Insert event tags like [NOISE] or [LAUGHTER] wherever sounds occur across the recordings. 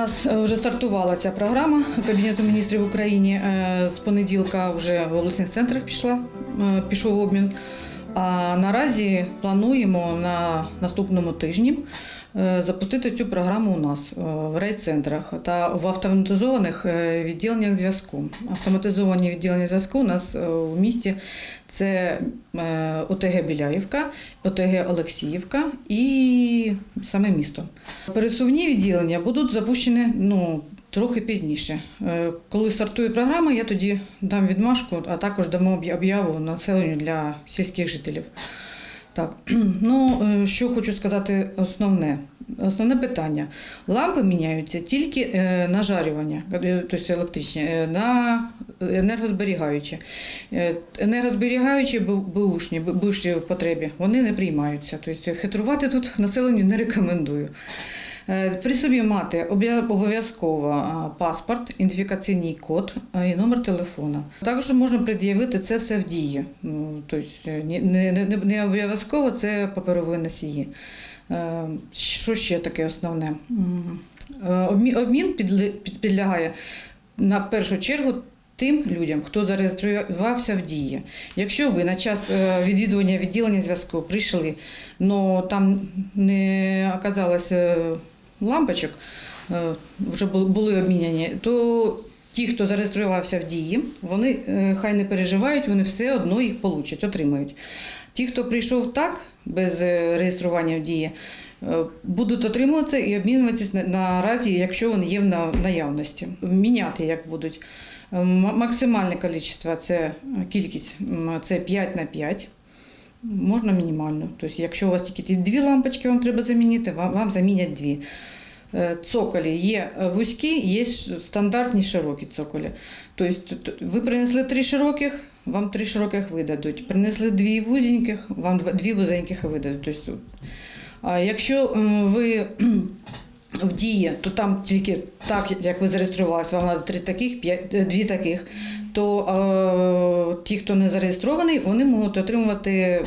нас е, вже стартувала ця програма Кабінету міністрів України. Е, З понеділка вже в обласних центрах пішла, е, пішов обмін. А наразі плануємо на наступному тижні е, запустити цю програму у нас е, в райцентрах та в автоматизованих е, відділеннях зв'язку. Автоматизовані відділення зв'язку у нас у місті це ОТГ Біляївка, ОТГ Олексіївка і саме місто. Пересувні відділення будуть запущені ну, трохи пізніше. Е, Коли стартує програма, я тоді дам відмашку, а також дамо об'яву населенню для сільських жителів. Так, [CLEARS THROAT] ну е, що хочу сказати основне. Основне питання. Лампи міняються тільки е, на жарювання, тобто електричні, на енергозберігаючі. Енергозберігаючі бу- бушні, бу- бувші в потребі, вони не приймаються. Тобто хитрувати тут [LAUGHS] населенню не рекомендую. Е, При собі мати обов'язково паспорт, ідентифікаційний код і номер телефона. Також можна пред'явити це все в дії. Тобто е, не, обов'язково це паперові носії. Е, Що ще таке основне? Е, Обмін підлягає на в першу чергу. Тим людям, хто зареєструвався в дії. Якщо ви на час е, відвідування відділення зв'язку прийшли, але там не оказалося лампочок, е, вже були обміняні, то ті, хто зареєструвався в дії, вони е, хай не переживають, вони все одно їх получать, отримають. Ті, хто прийшов так, без е, реєстрування в дії, будуть отримуватися і обмінюватися наразі, якщо вони є в наявності. Міняти як будуть. Максимальне кількість це кількість це 5 на 5. Можна мінімально. Тобто, якщо у вас тільки ті дві лампочки вам треба замінити, вам, вам замінять дві. Е, Цоколі є е, вузькі, є стандартні широкі цоколі. Тобто ви принесли три широких, вам три широких видадуть. Принесли дві вузеньких, вам дві вузеньких видадуть. Тобто, якщо ви в дії, то там тільки так, як ви зареєструвалися, вам треба три таких, п'ять, е, дві таких, то е, ті, хто не зареєстрований, вони можуть отримувати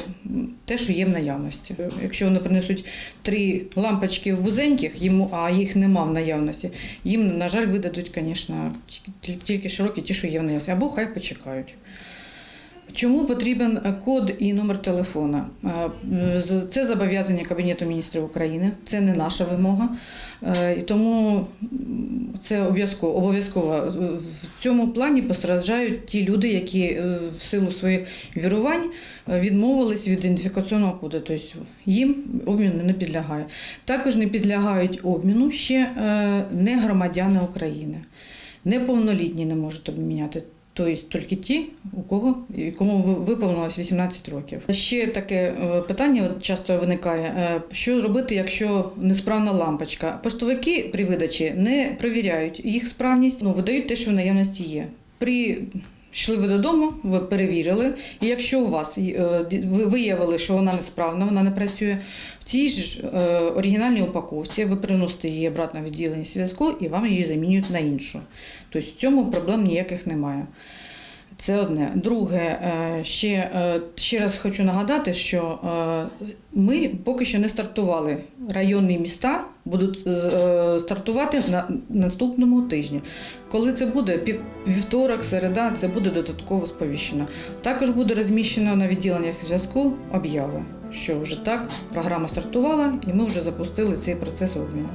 те, що є в наявності. Якщо вони принесуть три лампочки вузеньких, йому, а їх нема в наявності, їм, на жаль, видадуть, звісно, тільки широкі, ті, що є в наявності, або хай почекають. Чому потрібен е, код і номер телефона? Е, Це зобов'язання Кабінету міністрів України, це не наша вимога. Е, І тому це обов'язково. обов'язково. В цьому плані постраждають ті люди, які в силу своїх вірувань відмовились від ідентифікаційного коду. Тобто їм обміну не підлягає. Також не підлягають обміну ще не громадяни України. Неповнолітні не можуть обміняти. Тобто тільки ті, у кого кому виповнилось 18 років. Ще таке е, питання часто виникає: е, що робити, якщо несправна лампочка? Поштовики при видачі не перевіряють їх справність, ну видають те, що в наявності є. При Йшли ви додому, ви перевірили, і якщо у вас е, ви виявили, що вона несправна, вона не працює, в цій ж е, оригінальній упаковці ви приносите її обратно в відділення зв'язку і вам її замінюють на іншу. Тобто в цьому проблем ніяких немає. Це одне. Друге, е, ще, е, ще раз хочу нагадати, що е, ми поки що не стартували. Районні міста будуть стартувати на наступному тижні. Коли це буде вівторок, середа, це буде додатково сповіщено. Також буде розміщено на відділеннях зв'язку обяви, що вже так програма стартувала, і ми вже запустили цей процес обміну.